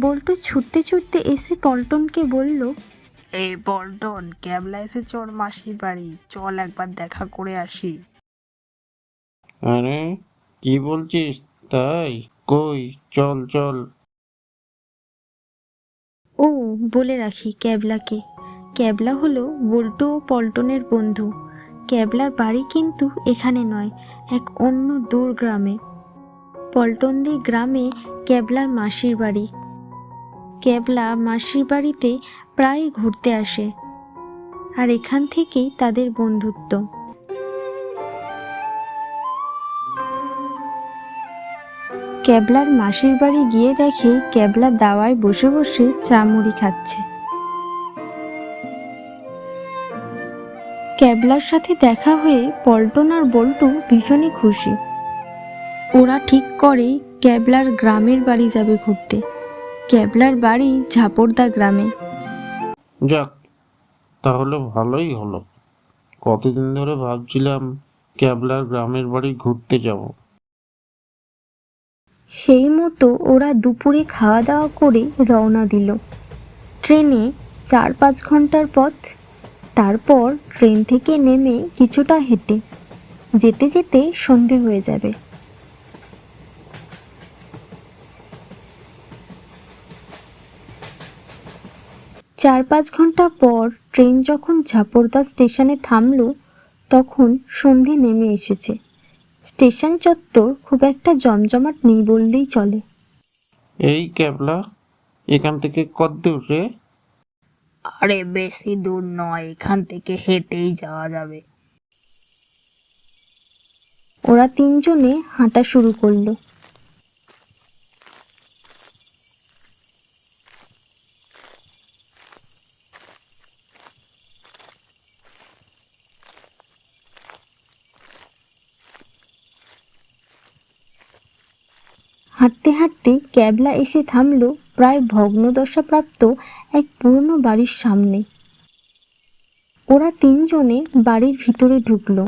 বল্টু ছুটতে ছুটতে এসে পল্টনকে বলল এই পল্টন ক্যাবলা এসে ওর মাসির বাড়ি। চল একবার দেখা করে আসি। আরে কি বলছিস? তাই? কই? চল চল। ও বলে রাখি ক্যাবলাকে ক্যাবলা হলো বল্টু ও পল্টনের বন্ধু। ক্যাবলার বাড়ি কিন্তু এখানে নয় এক অন্য দূর গ্রামে। পল্টনদের গ্রামে ক্যাবলার মাসির বাড়ি। ক্যাবলা মাসির বাড়িতে প্রায় ঘুরতে আসে আর এখান থেকেই তাদের বন্ধুত্ব। ক্যাবলার মাসির বাড়ি গিয়ে দেখে ক্যাবলা দাওয়ায় বসে বসে চা মুড়ি খাচ্ছে। ক্যাবলার সাথে দেখা হয়ে পল্টন আর বল্টু ভীষণই খুশি। ওরা ঠিক করে ক্যাবলার গ্রামের বাড়ি যাবে ঘুরতে। ক্যাবলার বাড়ি ঝাপড়দা গ্রামে। যাক তাহলে ভালোই হলো। কতদিন ধরে ভাবছিলাম ক্যাবলার গ্রামের বাড়ি ঘুরতে যাব। সেই মতো ওরা দুপুরে খাওয়া দাওয়া করে রওনা দিল। ট্রেনে চার পাঁচ ঘণ্টার পথ। তারপর ট্রেন থেকে নেমে কিছুটা হেঁটে। যেতে যেতে সন্ধে হয়ে যাবে। চার পাঁচ ঘণ্টা পর ট্রেন যখন ঝাপড়দা স্টেশনে থামলো তখন সন্ধে নেমে এসেছে। স্টেশন চত্বর খুব একটা জমজমাট নেই বললেই চলে। এই ক্যাবলা এখান থেকে কত দূর রে? আরে বেশি দূর নয় এখান থেকে হেঁটেই যাওয়া যাবে। ওরা তিনজনে হাঁটা শুরু করল। হাঁটতে হাঁটতে ক্যাবলা এসে থামলো প্রায় ভগ্নদশাপ্রাপ্ত এক পুরনো বাড়ির সামনে। ওরা তিনজনে বাড়ির ভিতরে ঢুকলো।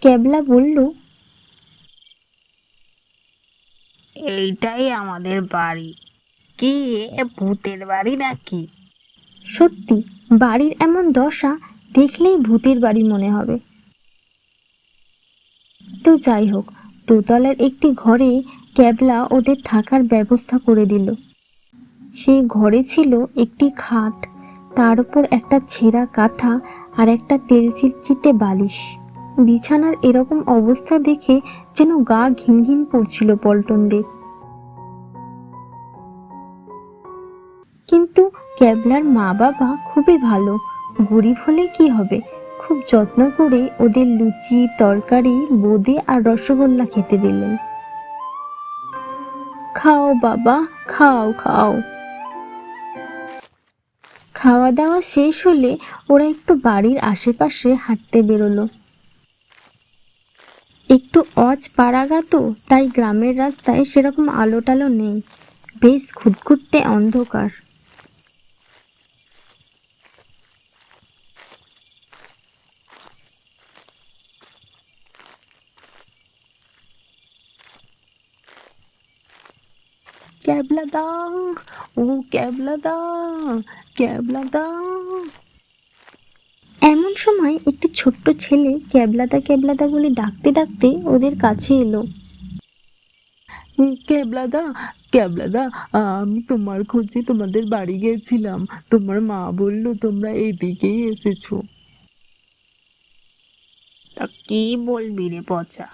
ক্যাবলা বলল এইটাই আমাদের বাড়ি। কি এ ভূতের বাড়ি নাকি? সত্যি বাড়ির এমন দশা দেখলেই ভূতের বাড়ি মনে হবে। তো যাই হোক, দোতলার একটি ঘরে ক্যাবলা ওদের থাকার ব্যবস্থা করে দিল। সেই ঘরে ছিল একটি খাট, তার উপর একটা ছেঁড়া কাঁথা আর একটা তেল চিটচিটে বালিশ। বিছানার এরকম অবস্থা দেখে যেন গা ঘিন ঘিন পড়ছিল পল্টনদের। কিন্তু ক্যাবলার মা বাবা খুবই ভালো, গরিব হলে কি হবে? খুব যত্ন করে ওদের লুচি, তরকারি, বোঁদে আর রসগোল্লা খেতে দিলেন। খাও বাবা, খাও খাও। খাওয়া দাওয়া শেষ হলে ওরা একটু বাড়ির আশেপাশে হাঁটতে বেরোলো। একটু অজ পাড়াগা তো তাই গ্রামের রাস্তায় সেরকম আলো টালো নেই। বেশ খুটখুটে অন্ধকার। ক্যাবলা দা ও ক্যাবলা দা ক্যাবলা দা এমন সময় একটি ছোট্ট ছেলে ক্যাবলাদা ক্যাবলাদা বলে ডাকতে ডাকতে ওদের কাছে এলো। ক্যাবলাদা ক্যাবলাদা আমি তোমার খোঁজে তোমাদের বাড়ি গিয়েছিলাম তোমার মা বলল, তোমরা এইদিকেই এসেছ। তা কি বলবি রে পচা?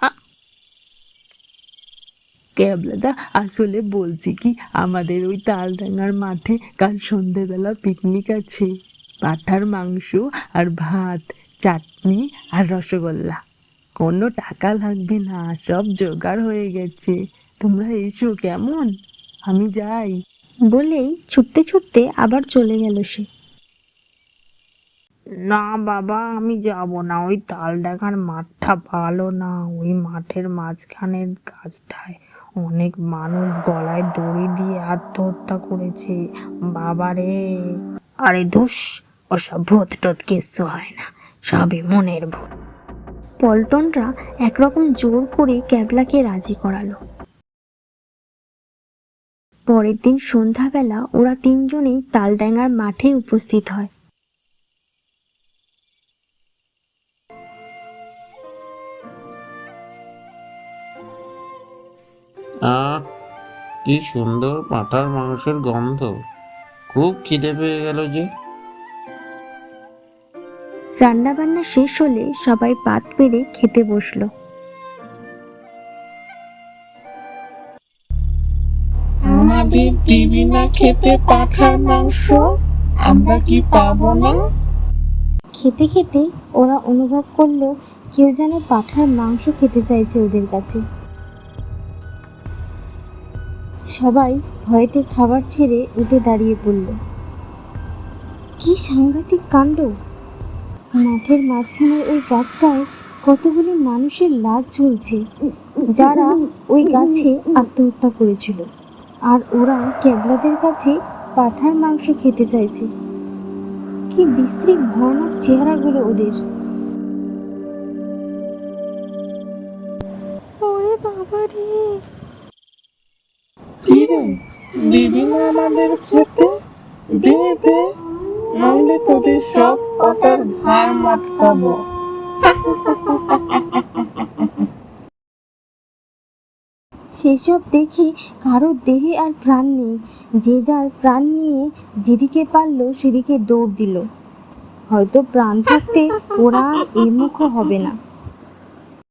ক্যাবলাদা আসলে বলছি কি আমাদের ওই তালডাঙ্গার মাঠে কাল সন্ধেবেলা পিকনিক আছে। পাঠার মাংস আর ভাত চাটনি আর রসগোল্লা। কোনো টাকা লাগবে না সব জোগাড় হয়ে গেছে। তোমরা এসো কেমন? আমি যাই। বলেই ছুটতে ছুটতে আবার চলে গেল সে। না বাবা আমি যাব না। ওই তাল ডাকার মাঠটা ভালো না। ওই মাঠের মাঝখানের গাছটায় অনেক মানুষ গলায় দড়ি দিয়ে আত্মহত্যা করেছে। বাবা রে। আরে ধুস, ওসব ভূত টুত কিচ্ছু হয় না, সবই মনের ভূত। পল্টনরা একরকম জোর করে ক্যাবলাকে রাজি করালো। পরের দিন সন্ধ্যাবেলা ওরা তিনজনেই তালডাঙ্গার মাঠে উপস্থিত হয়। আহ কি সুন্দর পাঁঠার মাংসের গন্ধ। খুব খিদে পেয়ে গেল যে। রান্নাবান্না শেষ হলে সবাই পাত পেরে খেতে বসল। আমাদের দিবি না খেতে পাঠার মাংস আমরা কি পাবো না? খেতে খেতে ওরা অনুভব করল কেউ যেন পাঠার মাংস খেতে চাইছে ওদের কাছে। সবাই ভয়েতে খাবার ছেড়ে উঠে দাঁড়িয়ে পড়ল। কি সাংঘাতিক কাণ্ড! মাঠের মাঝখানে ওই গাছটায় কতগুলি মানুষের লাশ ঝুলছে, যারা ওই গাছে আত্মহত্যা করেছিল। আর ওরা ক্যাবলাদের কাছে পাঠার মাংস খেতে চাইছে। কি বিশ্রী, ভয়ানক চেহারাগুলো ওদের। আমাদের খেতে নইলে তোদের সব ঘাড় মটকাবো সেসব দেখে কারও দেহে আর প্রাণ নেই। যে যার প্রাণ নিয়ে যেদিকে পারল সেদিকে দৌড় দিল। হয়তো প্রাণ থাকতে ওরা মুখো হবে না।